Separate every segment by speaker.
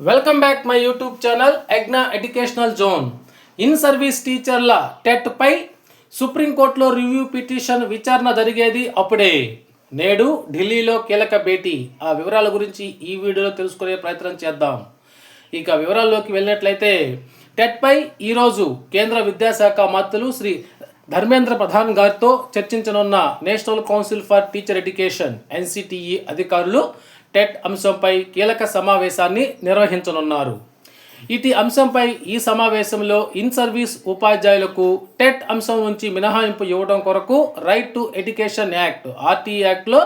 Speaker 1: Welcome back my YouTube channel ఎగ్నా educational zone in service టీచర్ల టెట్పై సుప్రీంకోర్టులో రివ్యూ పిటిషన్ విచారణ జరిగేది అప్పుడే. నేడు ఢిల్లీలో కీలక భేటీ. ఆ వివరాల గురించి ఈ వీడియోలో తెలుసుకునే ప్రయత్నం చేద్దాం. ఇక వివరాల్లోకి వెళ్ళినట్లయితే టెట్పై ఈరోజు కేంద్ర విద్యాశాఖ మంత్రులు శ్రీ ధర్మేంద్ర ప్రధాన్ గారితో చర్చించనున్న national council for teacher education NCTE అధికారులు టెట్ అంశంపై కీలక సమావేశాన్ని నిర్వహించనున్నారు. ఇటీ అంశంపై ఈ సమావేశంలో ఇన్ సర్వీస్ ఉపాధ్యాయులకు టెట్ అంశం నుంచి మినహాయింపు ఇవ్వడం కొరకు right to education act RT యాక్ట్లో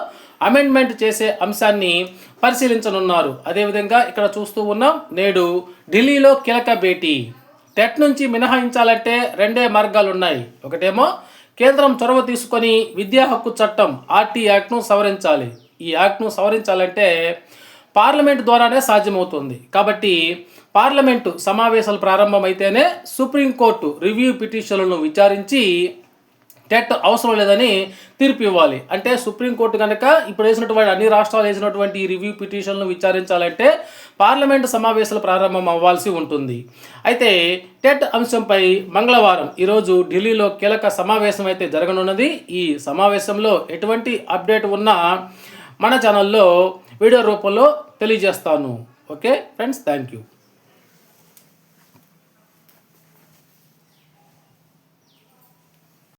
Speaker 1: అమెండ్మెంట్ చేసే అంశాన్ని పరిశీలించనున్నారు. అదేవిధంగా ఇక్కడ చూస్తూ ఉన్నాం నేడు ఢిల్లీలో కీలక భేటీ. టెట్ నుంచి మినహాయించాలంటే రెండే మార్గాలు ఉన్నాయి ఒకటేమో కేంద్రం చొరవ తీసుకొని విద్యా హక్కు చట్టం ఆర్టీ యాక్ట్ను సవరించాలి. ఈ యాక్ట్ను సవరించాలంటే పార్లమెంట్ ద్వారానే సాధ్యమవుతుంది. కాబట్టి పార్లమెంటు సమావేశాలు ప్రారంభమైతేనే సుప్రీంకోర్టు రివ్యూ పిటిషన్లను విచారించి టెట్ అవసరం లేదని తీర్పు ఇవ్వాలి. అంటే సుప్రీంకోర్టు కనుక ఇప్పుడు వేసినటువంటి అన్ని రాష్ట్రాలు వేసినటువంటి ఈ రివ్యూ పిటిషన్లను విచారించాలంటే పార్లమెంటు సమావేశాలు ప్రారంభం అవ్వాల్సి ఉంటుంది. అయితే టెట్ అంశంపై మంగళవారం ఈరోజు ఢిల్లీలో కీలక సమావేశం అయితే జరగనున్నది. ఈ సమావేశంలో ఎటువంటి అప్డేట్ ఉన్నా మన ఛానల్లో వీడియో రూపంలో తెలియజేస్తాను. Okay friends thank you